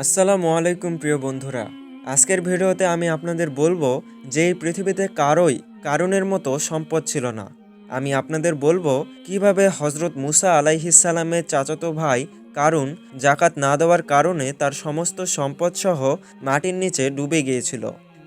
আসসালামু আলাইকুম, প্রিয় বন্ধুরা। আজকের ভিডিওতে আমি আপনাদের বলব যে এই পৃথিবীতে কারোই কারণের মতো সম্পদ ছিল না। আমি আপনাদের বলব কীভাবে হজরত মুসা আলাইহিসালামের চাচাতো ভাই কারুন জাকাত না দেওয়ার কারণে তার সমস্ত সম্পদ সহ মাটির নিচে ডুবে গিয়েছিল।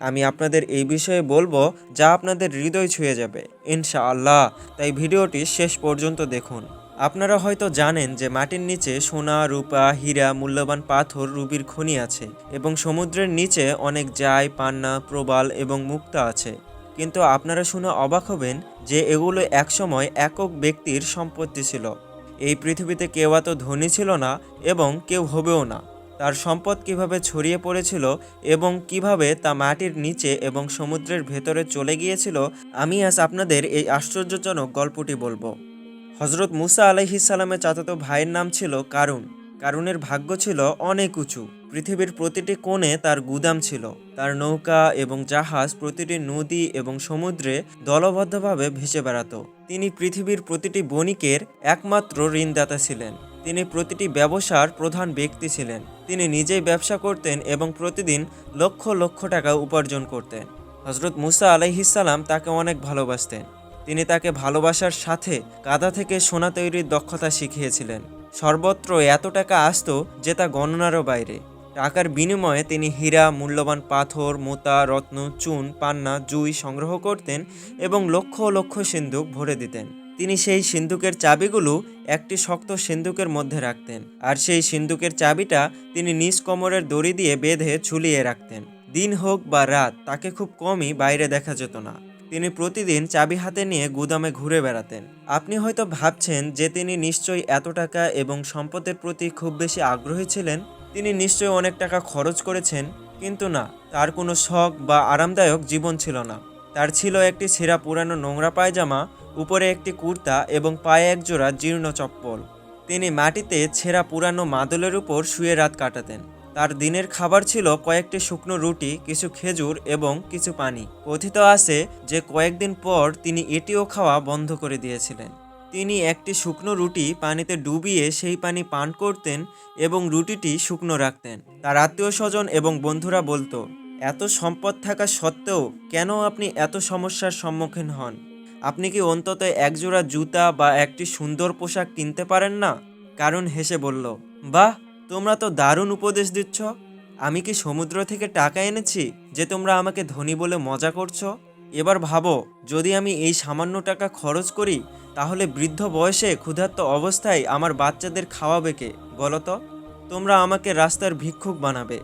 আমি আপনাদের এই বিষয়ে বলব যা আপনাদের হৃদয় ছুঁয়ে যাবে, ইনশাআল্লাহ। তাই ভিডিওটি শেষ পর্যন্ত দেখুন। আপনারা হয়তো জানেন যে মাটির নিচে সোনা, রূপা, হীরা, মূল্যবান পাথর, রুবির খনি আছে এবং সমুদ্রের নিচে অনেক জাই, পান্না, প্রবাল এবং মুক্তা আছে। কিন্তু আপনারা শুনে অবাক হবেন যে এগুলো একসময় একক ব্যক্তির সম্পত্তি ছিল। এই পৃথিবীতে কেউ এত ধনী ছিল না এবং কেউ হবেও না। তার সম্পদ কীভাবে ছড়িয়ে পড়েছিল এবং কীভাবে তা মাটির নিচে এবং সমুদ্রের ভেতরে চলে গিয়েছিল, আমি আজ আপনাদের এই আশ্চর্যজনক গল্পটি বলব। হজরত মুসা আলাইহিসালামের চাচাতো ভাইয়ের নাম ছিল কারুন। কারুনের ভাগ্য ছিল অনেক উঁচু। পৃথিবীর প্রতিটি কোণে তার গুদাম ছিল। তার নৌকা এবং জাহাজ প্রতিটি নদী এবং সমুদ্রে দলবদ্ধভাবে ভেসে বেড়াতো। তিনি পৃথিবীর প্রতিটি বণিকের একমাত্র ঋণদাতা ছিলেন। তিনি প্রতিটি ব্যবসার প্রধান ব্যক্তি ছিলেন। তিনি নিজেই ব্যবসা করতেন এবং প্রতিদিন লক্ষ লক্ষ টাকা উপার্জন করতেন। হজরত মুসা আলাইহিসাল্লাম তাকে অনেক ভালোবাসতেন। তিনি তাকে ভালোবাসার সাথে কাদা থেকে সোনা তৈরির দক্ষতা শিখিয়েছিলেন। সর্বত্র এত টাকা আসতো যে তা গণনারও বাইরে। টাকার বিনিময়ে তিনি হীরা, মূল্যবান পাথর, মোতা, রত্ন, চুন, পান্না, জুই সংগ্রহ করতেন এবং লক্ষ লক্ষ সিন্ধুক ভরে দিতেন। তিনি সেই সিন্ধুকের চাবিগুলো একটি শক্ত সিন্ধুকের মধ্যে রাখতেন আর সেই সিন্ধুকের চাবিটা তিনি নিজ কোমরের দড়ি দিয়ে বেঁধে ঝুলিয়ে রাখতেন। দিন হোক বা রাত, তাকে খুব কমই বাইরে দেখা যেত না। তিনি প্রতিদিন চাবি হাতে নিয়ে গুদামে ঘুরে বেড়াতেন। আপনি হয়তো ভাবছেন যে তিনি নিশ্চয়ই এত টাকা এবং সম্পদের প্রতি খুব বেশি আগ্রহী ছিলেন? তিনি নিশ্চয়ই অনেক টাকা খরচ করেছেন, কিন্তু না, তার কোনো শখ বা আরামদায়ক জীবন ছিল না। তার ছিল একটি ছেঁড়া পুরানো নোংরা পায়জামা, উপরে একটি কুর্তা এবং পায়ে একজোড়া জীর্ণ চপ্পল। তিনি মাটিতে ছেঁড়া পুরানো মাদলের উপর শুয়ে রাত কাটাতেন। তার দিনের খাবার ছিল কয়েকটি শুকনো রুটি, কিছু খেজুর এবং কিছু পানি। কথিত আছে যে কয়েকদিন পর তিনি এটিও খাওয়া বন্ধ করে দিয়েছিলেন। তিনি একটি শুকনো রুটি পানিতে ডুবিয়ে সেই পানি পান করতেন এবং রুটিটি শুকনো রাখতেন। তার আত্মীয় স্বজন এবং বন্ধুরা বলতো, এত সম্পদ থাকা সত্ত্বেও কেন আপনি এত সমস্যার সম্মুখীন হন? আপনি কি অন্তত একজোড়া জুতা বা একটি সুন্দর পোশাক কিনতে পারেন না? কারণ হেসে বলল, বাহ তোমরা তো দারুণ উপদেশ দিচ্ছ। আমি কি সমুদ্র থেকে টাকা এনেছি যে তোমরা আমাকে ধনী বলে মজা করছ? এবার ভাবো, যদি আমি এই সামান্য টাকা খরচ করি, তাহলে বৃদ্ধ বয়সে ক্ষুধার্ত অবস্থায় আমার বাচ্চাদের খাওয়াবে কে, বলো তো? তোমরা আমাকে রাস্তার ভিক্ষুক বানাবে।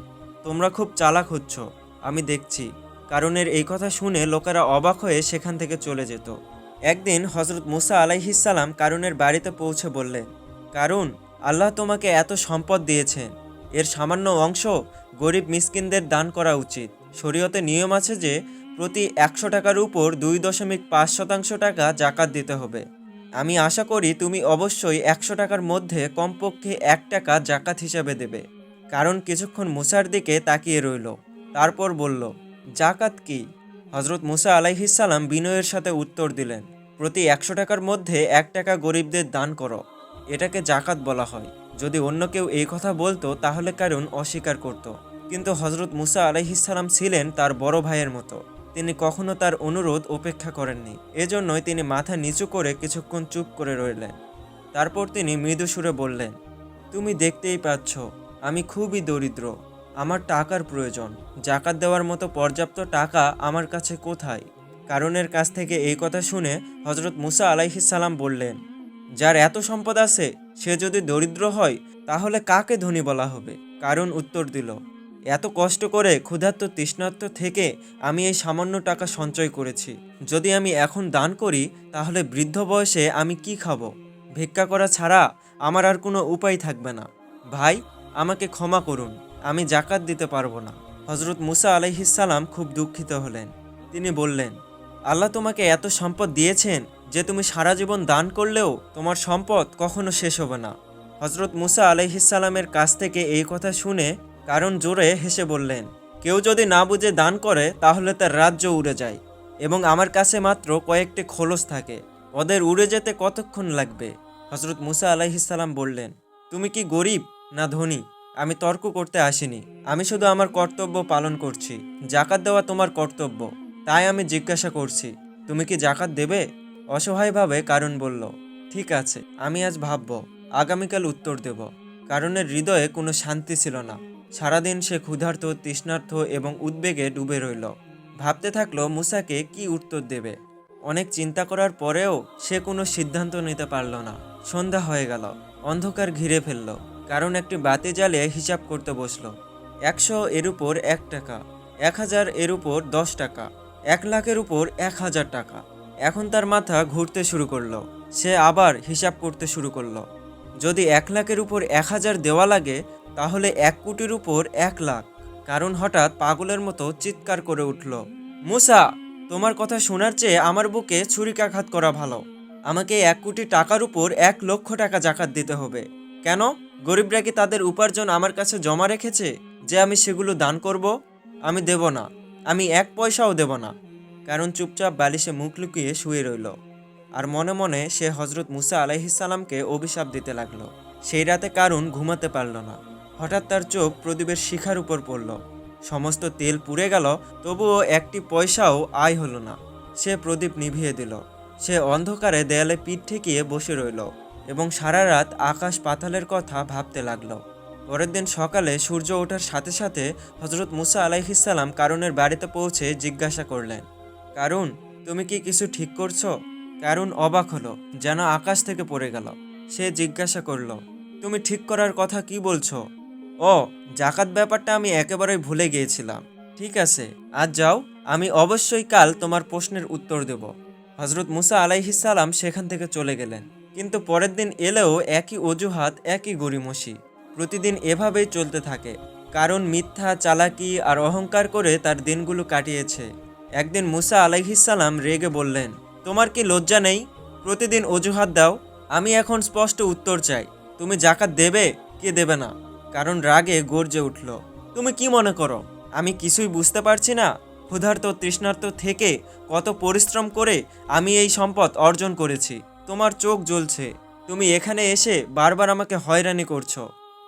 তোমরা খুব চালাক হচ্ছ, আমি দেখছি। কারণের এই কথা শুনে লোকেরা অবাক হয়ে সেখান থেকে চলে যেত। একদিন হজরত মুসা আলাইহিসাল্লাম কারুনের বাড়িতে পৌঁছে বললেন কারণ আল্লাহ তোমাকে এত সম্পদ দিয়েছেন। এর সামান্য অংশ গরিব মিসকিনদের দান করা উচিত। শরীয়তে নিয়ম আছে যে, প্রতি একশো টাকার উপর দুই দশমিক পাঁচ শতাংশ টাকা জাকাত দিতে হবে। আমি আশা করি তুমি অবশ্যই একশো টাকার মধ্যে কমপক্ষে এক টাকা জাকাত হিসাবে দেবে। কারণ কিছুক্ষণ মুসার দিকে তাকিয়ে রইল। তারপর বলল, জাকাত কি? হজরত মুসা আলাইহিসাল্লাম বিনয়ের সাথে উত্তর দিলেন, প্রতি একশো টাকার মধ্যে এক টাকা গরিবদের দান করো। এটাকে জাকাত বলা হয়। যদি অন্য কেউ এই কথা বলতো, তাহলে কারণ অস্বীকার করত। কিন্তু হজরত মুসা আলাইহিসাল্লাম ছিলেন তার বড় ভাইয়ের মতো। তিনি কখনো তার অনুরোধ উপেক্ষা করেননি। এজন্যই তিনি মাথা নিচু করে কিছুক্ষণ চুপ করে রইলেন। তারপর তিনি মৃদু সুরে বললেন, তুমি দেখতেই পাচ্ছ, আমি খুবই দরিদ্র। আমার টাকার প্রয়োজন। জাকাত দেওয়ার মতো পর্যাপ্ত টাকা আমার কাছে কোথায়? কারণের কাছ থেকে এই কথা শুনে হজরত মুসা আলাইহিসাল্লাম বললেন যার এত সম্পদ আছে, সে যদি দরিদ্র হয়, তাহলে কাকে ধনী বলা হবে? কারণ উত্তর দিল, এত কষ্ট করে ক্ষুধার্ত তৃষ্ণার্ত থেকে আমি এই সামান্য টাকা সঞ্চয় করেছি। যদি আমি এখন দান করি, তাহলে বৃদ্ধ বয়সে আমি কি খাব? ভিক্ষা করা ছাড়া আমার আর কোনো উপায় থাকবে না। ভাই, আমাকে ক্ষমা করুন, আমি জাকাত দিতে পারব না। হজরত মুসা আলাইহিসাল্লাম খুব দুঃখিত হলেন। তিনি বললেন, আল্লাহ তোমাকে এত সম্পদ দিয়েছেন যে তুমি সারা জীবন দান করলেও তোমার সম্পদ কখনো শেষ হবে না। হজরত মুসা আলাইহিসাল্লামের কাছ থেকে এই কথা শুনে কারণ জোরে হেসে বললেন, কেউ যদি না বুঝে দান করে, তাহলে তার রাজ্য উড়ে যায় এবং আমার কাছে মাত্র কয়েকটি খোলস থাকে। ওদের উড়ে যেতে কতক্ষণ লাগবে? হজরত মুসা আলাইহিসাল্লাম বললেন, তুমি কি গরিব না ধনী? আমি তর্ক করতে আসিনি। আমি শুধু আমার কর্তব্য পালন করছি। জাকাত দেওয়া তোমার কর্তব্য। তাই আমি জিজ্ঞাসা করছি, তুমি কি জাকাত দেবে? অসহায়ভাবে কারণ বলল, ঠিক আছে, আমি আজ ভাববো, আগামীকাল উত্তর দেব। কারণের হৃদয়ে কোনো শান্তি ছিল না। সারাদিন সে ক্ষুধার্ত তৃষ্ণার্থ এবং উদ্বেগে ডুবে রইল। ভাবতে থাকল মুসাকে কি উত্তর দেবে। অনেক চিন্তা করার পরেও সে কোনো সিদ্ধান্ত নিতে পারল না। সন্ধ্যা হয়ে গেল, অন্ধকার ঘিরে ফেলল। কারণ একটি বাতি জ্বালিয়ে হিসাব করতে বসল। একশো এর উপর এক টাকা, এক হাজার এর উপর দশ টাকা, এক লাখের উপর এক হাজার টাকা। এখন তার মাথা ঘুরতে শুরু করল। সে আবার হিসাব করতে শুরু করল। যদি এক লাখের উপর এক হাজার দেওয়া লাগে, তাহলে এক কোটির উপর এক লাখ। কারণ হঠাৎ পাগলের মতো চিৎকার করে উঠল। মুসা, তোমার কথা শোনার চেয়ে আমার বুকে ছুরিকাঘাত করা ভালো। আমাকে এক কোটি টাকার উপর এক লক্ষ টাকা জাকাত দিতে হবে। কেন? গরিবরা কি তাদের উপার্জন আমার কাছে জমা রেখেছে? যে আমি সেগুলো দান করব, আমি দেব না। আমি এক পয়সাও দেব না। কারণ চুপচাপ বালিশে মুখ লুকিয়ে শুয়ে রইল। আর মনে মনে সে হজরত মুসা আলাইহিসাল্লামকে অভিশাপ দিতে লাগল। সেই রাতে কারুন ঘুমাতে পারল না। হঠাৎ তার চোখ প্রদীপের শিখার উপর পড়ল। সমস্ত তেল পুড়ে গেল, তবুও একটি পয়সাও আয় হলো না। সে প্রদীপ নিভিয়ে দিল। সে অন্ধকারে দেয়ালে পিঠ ঠেকিয়ে বসে রইল এবং সারা রাত আকাশ পাতালের কথা ভাবতে লাগল। পরের দিন সকালে সূর্য ওঠার সাথে সাথে হজরত মুসা আলাইহিসাল্লাম কারুনের বাড়িতে পৌঁছে জিজ্ঞাসা করলেন কারুন তুমি কি কিছু ঠিক করছ? কারণ অবাক হলো, যেন আকাশ থেকে পড়ে গেল। সে জিজ্ঞাসা করল, তুমি ঠিক করার কথা কি বলছো? ও, জাকাত ব্যাপারটা আমি একেবারেই ভুলে গিয়েছিলাম। ঠিক আছে, আজ যাও, আমি অবশ্যই কাল তোমার প্রশ্নের উত্তর দেব। হজরত মুসা আলাইহিসাল্লাম সেখান থেকে চলে গেলেন। কিন্তু পরের দিন এলেও একই অজুহাত, একই গরিমসি প্রতিদিন এভাবেই চলতে থাকে। কারণ মিথ্যা, চালাকি আর অহংকার করে তার দিনগুলো কাটিয়েছে। একদিন মুসা আলাইহিসাল্লাম রেগে বললেন, তোমার কি লজ্জা নেই? প্রতিদিন অজুহাত দাও। আমি এখন স্পষ্ট উত্তর চাই। তুমি জাকাত দেবে, কে দেবে না? কারণ রাগে গর্জে উঠল, তুমি কি মনে করো? আমি কিছুই বুঝতে পারছি না। ক্ষুধার্ত তৃষ্ণার্ত থেকে কত পরিশ্রম করে আমি এই সম্পদ অর্জন করেছি। তোমার চোখ জ্বলছে। তুমি এখানে এসে বারবার আমাকে হয়রানি করছ।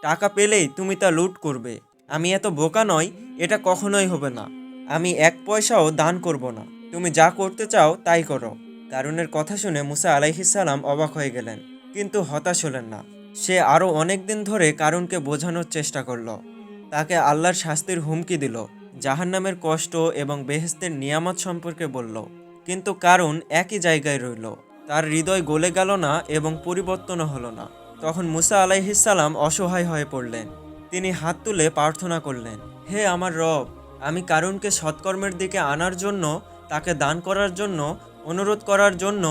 টাকা পেলেই তুমি তা লুট করবে। আমি এত বোকা নই, এটা কখনোই হবে না। আমি এক পয়সাও দান করব না। তুমি যা করতে চাও তাই করো। কারুনের কথা শুনে মুসা আলাইহিসাল্লাম অবাক হয়ে গেলেন, কিন্তু হতাশ হলেন না। সে আরও অনেক দিন ধরে কারুনকে বোঝানোর চেষ্টা করল। তাকে আল্লাহর শাস্তির হুমকি দিল, জাহান্নামের কষ্ট এবং বেহেস্তের নিয়ামত সম্পর্কে বলল। কিন্তু কারণ একই জায়গায় রইল। তার হৃদয় গলে গেল না এবং পরিবর্তনও হলো না। তখন মুসা আলাইহিসাল্লাম অসহায় হয়ে পড়লেন। তিনি হাত তুলে প্রার্থনা করলেন, হে আমার রব আমি কারুনকে সৎকর্মের দিকে আনার জন্য, তাকে দান করার জন্য, অনুরোধ করার জন্য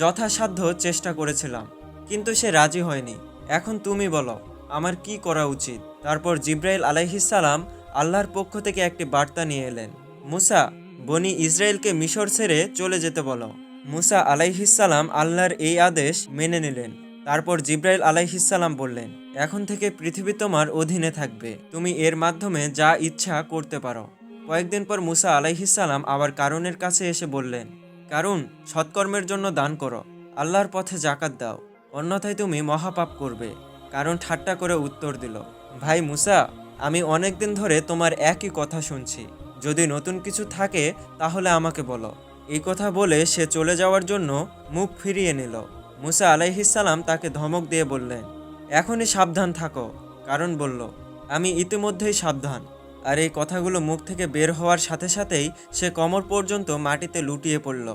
যথাসাধ্য চেষ্টা করেছিলাম। কিন্তু সে রাজি হয়নি। এখন তুমি বলো, আমার কি করা উচিত? তারপর জিব্রাইল আলাইহিসাল্লাম আল্লাহর পক্ষ থেকে একটি বার্তা নিয়ে এলেন। মুসা, বনি ইসরায়েলকে মিশর ছেড়ে চলে যেতে বলো। মুসা আলাইহিসাল্লাম আল্লাহর এই আদেশ মেনে নিলেন। তারপর জিব্রাইল আলাইহিসাল্লাম বললেন, এখন থেকে পৃথিবী তোমার অধীনে থাকবে। তুমি এর মাধ্যমে যা ইচ্ছা করতে পারো। কয়েকদিন পর মুসা আলাইহিসাল্লাম আবার কারুনের কাছে এসে বললেন কারণ সৎকর্মের জন্য দান করো, আল্লাহর পথে জাকাত দাও, অন্যথায় তুমি মহাপাপ করবে। কারণ ঠাট্টা করে উত্তর দিল, ভাই মুসা, আমি অনেক দিন ধরে তোমার একই কথা শুনছি। যদি নতুন কিছু থাকে, তাহলে আমাকে বলো। এই কথা বলে সে চলে যাওয়ার জন্য মুখ ফিরিয়ে নিল। মুসা আলাইহিসাল্লাম তাকে ধমক দিয়ে বললেন, এখনই সাবধান থাকো। কারণ বলল, আমি ইতিমধ্যেই সাবধান। আর এই কথাগুলো মুখ থেকে বের হওয়ার সাথে সাথেই সে কমর পর্যন্ত মাটিতে লুটিয়ে পড়ল।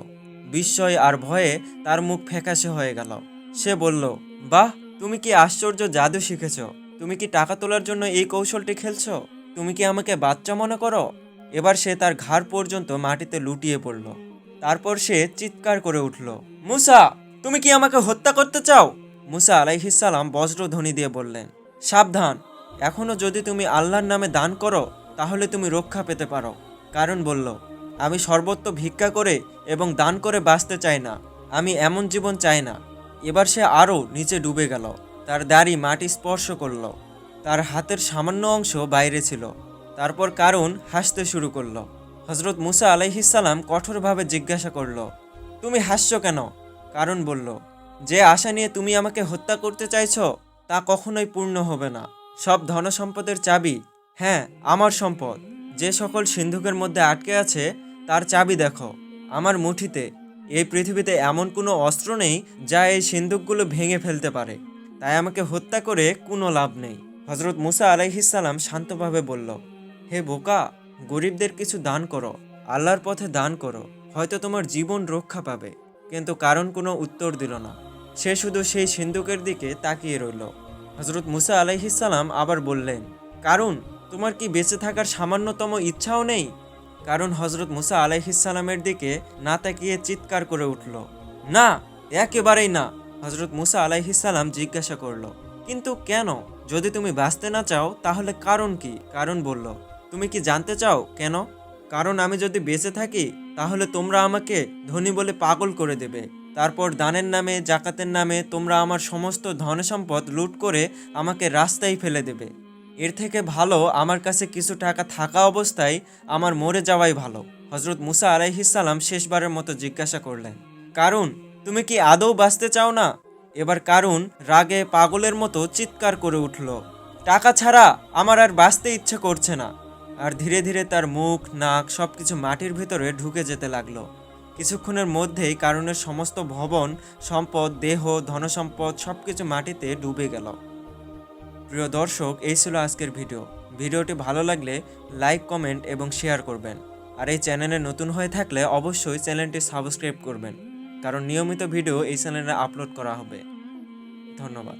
বিস্ময় আর ভয়ে তার মুখ ফ্যাকাশে হয়ে গেল। সে বলল, বাহ, তুমি কি আশ্চর্য জাদু শিখেছ? তুমি কি টাকা তোলার জন্য এই কৌশলটি খেলছো? তুমি কি আমাকে বাচ্চা মনে করো? এবার সে তার ঘাড় পর্যন্ত মাটিতে লুটিয়ে পড়ল। তারপর সে চিৎকার করে উঠল, মুসা, তুমি কি আমাকে হত্যা করতে চাও? মুসা আলাইহিসাল্লাম বজ্রধ্বনি দিয়ে বললেন, সাবধান এখনও যদি তুমি আল্লাহর নামে দান করো, তাহলে তুমি রক্ষা পেতে পারো। কারণ বলল, আমি সর্বত্র ভিক্ষা করে এবং দান করে বাঁচতে চাই না, আমি এমন জীবন চাই না। এবার সে আরও নিচে ডুবে গেল, তার দাড়ি মাটি স্পর্শ করল, তার হাতের সামান্য অংশ বাইরে ছিল, তারপর কারণ হাসতে শুরু করল। হজরত মুসা আলাইহিসাল্লাম কঠোরভাবে জিজ্ঞাসা করল, তুমি হাসছো কেন? কারণ বলল, যে আশা নিয়ে তুমি আমাকে হত্যা করতে চাইছ, তা কখনোই পূর্ণ হবে না। সব ধনসম্পদের চাবি? হ্যাঁ আমার সম্পদ। যে সকল সিন্ধুকের মধ্যে আটকে আছে, তার চাবি দেখো, আমার মুঠিতে। এই পৃথিবীতে এমন কোনো অস্ত্র নেই, যা এই সিন্ধুকগুলো ভেঙে ফেলতে পারে। তাই আমাকে হত্যা করে কোনো লাভ নেই। হজরত মুসা আলাইহিসাল্লাম শান্তভাবে বলল, হে বোকা, গরিবদের কিছু দান করো, আল্লাহর পথে দান করো, হয়তো তোমার জীবন রক্ষা পাবে। কিন্তু কারণ কোনো উত্তর দিল না। সে শুধু সেই সিন্ধুকের দিকে তাকিয়ে রইল। হজরত মুসা আলাইহিসাল্লাম আবার বললেন, কারণ তোমার কি বেঁচে থাকার সামান্যতম ইচ্ছাও নেই? কারণ হজরত মুসা আলাইহিসাল্লামের দিকে না তাকিয়ে চিৎকার করে উঠল, না, একেবারেই না। হজরত মুসা আলাইহিসাল্লাম জিজ্ঞাসা করল, কিন্তু কেন? যদি তুমি বাঁচতে না চাও, তাহলে কারণ কি? কারণ বলল, তুমি কি জানতে চাও কেন? কারণ আমি যদি বেঁচে থাকি, তাহলে তোমরা আমাকে ধনী বলে পাগল করে দেবে। তারপর দানের নামে, জাকাতের নামে তোমরা আমার সমস্ত ধন সম্পদ লুট করে আমাকে রাস্তায় ফেলে দেবে। এর থেকে ভালো, আমার কাছে কিছু টাকা থাকা অবস্থায় আমার মরে যাওয়াই ভালো। হজরত মুসা আলাইহিসাল্লাম শেষবারের মতো জিজ্ঞাসা করলেন কারণ তুমি কি আদৌ বাঁচতে চাও না? এবার কারণ রাগে পাগলের মতো চিৎকার করে উঠল, টাকা ছাড়া আমার আর বাঁচতে ইচ্ছে করছে না। আর ধীরে ধীরে তার মুখ, নাক সবকিছু মাটির ভিতরে ঢুকে যেতে লাগল। কিছুক্ষণের মধ্যেই কারণের সমস্ত ভবন, সম্পদ, দেহ, ধনসম্পদ সবকিছু মাটিতে ডুবে গেল। প্রিয় দর্শক, এই ছিল আজকের ভিডিও। ভিডিওটি ভালো লাগলে লাইক, কমেন্ট এবং শেয়ার করবেন। আর এই চ্যানেলে নতুন হয়ে থাকলে অবশ্যই চ্যানেলটি সাবস্ক্রাইব করবেন, কারণ নিয়মিত ভিডিও এই চ্যানেলে আপলোড করা হবে। ধন্যবাদ।